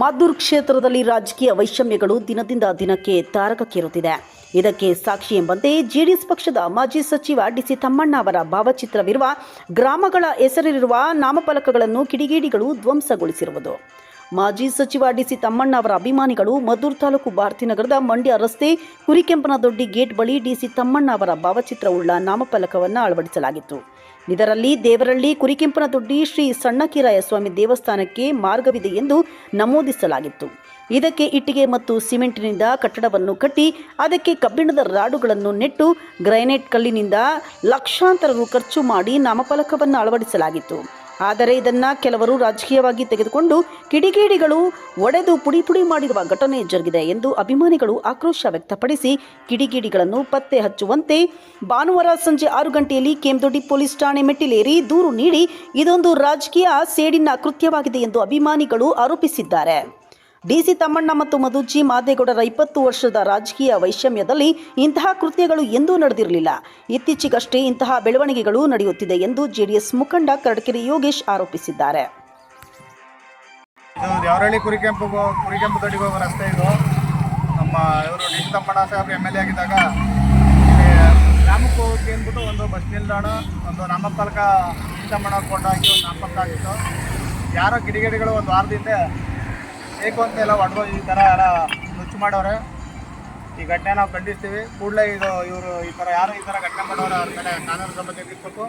ಮದ್ದೂರು ಕ್ಷೇತ್ರದಲ್ಲಿ ರಾಜಕೀಯ ವೈಷಮ್ಯಗಳು ದಿನದಿಂದ ದಿನಕ್ಕೆ ತಾರಕಕ್ಕೇರುತ್ತಿದೆ. ಇದಕ್ಕೆ ಸಾಕ್ಷಿ ಎಂಬಂತೆ ಜೆಡಿಎಸ್ ಪಕ್ಷದ ಮಾಜಿ ಸಚಿವ ಡಿಸಿ ತಮ್ಮಣ್ಣ ಅವರ ಭಾವಚಿತ್ರವಿರುವ ಗ್ರಾಮಗಳ ಹೆಸರಿರುವ ನಾಮಫಲಕಗಳನ್ನು ಕಿಡಿಗೇಡಿಗಳು ಧ್ವಂಸಗೊಳಿಸಿರುವುದು. ಮಾಜಿ ಸಚಿವ ಡಿಸಿ ತಮ್ಮಣ್ಣ ಅವರ ಅಭಿಮಾನಿಗಳು ಮದ್ದೂರು ತಾಲೂಕು ಭಾರತೀನಗರದ ಮಂಡ್ಯ ರಸ್ತೆ ಹುರಿಕೆಂಪನದೊಡ್ಡಿ ಗೇಟ್ ಬಳಿ ಡಿಸಿ ತಮ್ಮಣ್ಣ ಅವರ ಭಾವಚಿತ್ರವುಳ್ಳ ನಾಮಫಲಕವನ್ನು ಅಳವಡಿಸಲಾಗಿತ್ತು. ಇದರಲ್ಲಿ ದೇವರಳ್ಳಿ ಕುರಿಕೆಂಪನದೊಡ್ಡಿ ಶ್ರೀ ಸಣ್ಣಕೀರಾಯ ಸ್ವಾಮಿ ದೇವಸ್ಥಾನಕ್ಕೆ ಮಾರ್ಗವಿದೆ ಎಂದು ನಮೂದಿಸಲಾಗಿತ್ತು. ಇದಕ್ಕೆ ಇಟ್ಟಿಗೆ ಮತ್ತು ಸಿಮೆಂಟಿನಿಂದ ಕಟ್ಟಡವನ್ನು ಕಟ್ಟಿ, ಅದಕ್ಕೆ ಕಬ್ಬಿಣದ ರಾಡುಗಳನ್ನು ನೆಟ್ಟು, ಗ್ರೈನೇಟ್ ಕಲ್ಲಿನಿಂದ ಲಕ್ಷಾಂತರ ಖರ್ಚು ಮಾಡಿ ನಾಮಫಲಕವನ್ನು ಅಳವಡಿಸಲಾಗಿತ್ತು. ಆದರೆ ಇದನ್ನು ಕೆಲವರು ರಾಜಕೀಯವಾಗಿ ತೆಗೆದುಕೊಂಡು ಕಿಡಿಗೇಡಿಗಳು ಒಡೆದು ಪುಡಿ ಪುಡಿ ಮಾಡಿರುವ ಘಟನೆ ಜರುಗಿದೆ ಎಂದು ಅಭಿಮಾನಿಗಳು ಆಕ್ರೋಶ ವ್ಯಕ್ತಪಡಿಸಿ ಕಿಡಿಗೇಡಿಗಳನ್ನು ಪತ್ತೆ ಹಚ್ಚುವಂತೆ ಭಾನುವಾರ ಸಂಜೆ ಆರು ಗಂಟೆಯಲ್ಲಿ ಕೆಂದೊಡ್ಡಿ ಪೊಲೀಸ್ ಠಾಣೆ ಮೆಟ್ಟಿಲೇರಿ ದೂರು ನೀಡಿ ಇದೊಂದು ರಾಜಕೀಯ ಸೇಡಿನ ಕೃತ್ಯವಾಗಿದೆ ಎಂದು ಅಭಿಮಾನಿಗಳು ಆರೋಪಿಸಿದ್ದಾರೆ. ಡಿಸಿ ತಮ್ಮಣ್ಣ ಮತ್ತು ಮಧುಜಿ ಮಾದೇಗೌಡರ ಇಪ್ಪತ್ತು ವರ್ಷದ ರಾಜಕೀಯ ವೈಷಮ್ಯದಲ್ಲಿ ಇಂತಹ ಕೃತ್ಯಗಳು ಎಂದೂ ನಡೆದಿರಲಿಲ್ಲ. ಇತ್ತೀಚೆಗಷ್ಟೇ ಇಂತಹ ಬೆಳವಣಿಗೆಗಳು ನಡೆಯುತ್ತಿದೆ ಎಂದು ಜೆಡಿಎಸ್ ಮುಖಂಡ ಕರಡಕೆರೆ ಯೋಗೇಶ್ ಆರೋಪಿಸಿದ್ದಾರೆ. ದೇವರಹಳ್ಳಿ ಕುರಿಕೆಂಪು ಕುರಿಕೆಂಪು ದೊಡ್ಡಿಗೆ ಹೋಗೋ ರಸ್ತೆ ಇದು. ನಮ್ಮ ಇವರು ಡಿ ತಮ್ಮಣ್ಣ ಸಾಹೇಬ್ರು ಎಂ ಎಲ್ ಎ ಆಗಿದ್ದಾಗ ಹೋಗಿ ಅಂದ್ಬಿಟ್ಟು ಒಂದು ಬಸ್ ನಿಲ್ದಾಣ, ಒಂದು ನಾಮಫಲಕ ಡಿ ತಮ್ಮಣ್ಣ ಅವ್ರು ಒಂದು ನಾಮಫಲಕ ಆಗಿತ್ತು. ಯಾರೋ ಕಿಡಿಗೇಡಿಗಳು ಒಂದು ವಾರದಿಂದ ಬೇಕು ಅಂತ ಎಲ್ಲ ಈ ಥರ ಎಲ್ಲ ನುಚ್ಚು ಮಾಡೋರೆ. ಈ ಘಟನೆ ನಾವು ಖಂಡಿಸ್ತೀವಿ. ಕೂಡಲೇ ಇದು ಇವರು ಈ ಥರ ಯಾರು ಈ ಥರ ಘಟನೆ ಮಾಡೋರು ಅವ್ರ ಮೇಲೆ ಕಾನೂನು ಕ್ರಮ ತೆಗೆದುಬೇಕು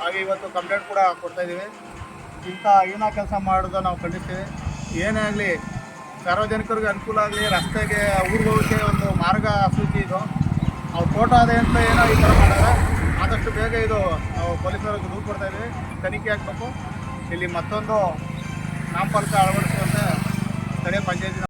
ಹಾಗೆ ಇವತ್ತು ಕಂಪ್ಲೇಂಟ್ ಕೂಡ ಕೊಡ್ತಾ ಇದ್ದೀವಿ ಇಂಥ ಏನೋ ಕೆಲಸ ಮಾಡೋದು ನಾವು ಖಂಡಿಸ್ತೀವಿ. ಏನೇ ಆಗಲಿ ಸಾರ್ವಜನಿಕರಿಗೆ ಅನುಕೂಲ ಆಗಲಿ ರಸ್ತೆಗೆ ಊರಿಗೆ ಒಂದು ಮಾರ್ಗ ಸೂಚಿ ಇದು. ಅವ್ರು ಫೋಟೋ ಅದೇ ಅಂತ ಏನೋ ಈ ಥರ ಮಾಡಿದ್ರೆ ಆದಷ್ಟು ಬೇಗ ಇದು ನಾವು ಪೊಲೀಸರಿಗೆ ದೂರು ಕೊಡ್ತಾ ಇದ್ದೀವಿ ತನಿಖೆ ಆಗಬೇಕು. ಇಲ್ಲಿ ಮತ್ತೊಂದು ನಾಮಫಲಕ ಅಳವಡಿಸುವಂತೆ అక్కడే పనిచేసిన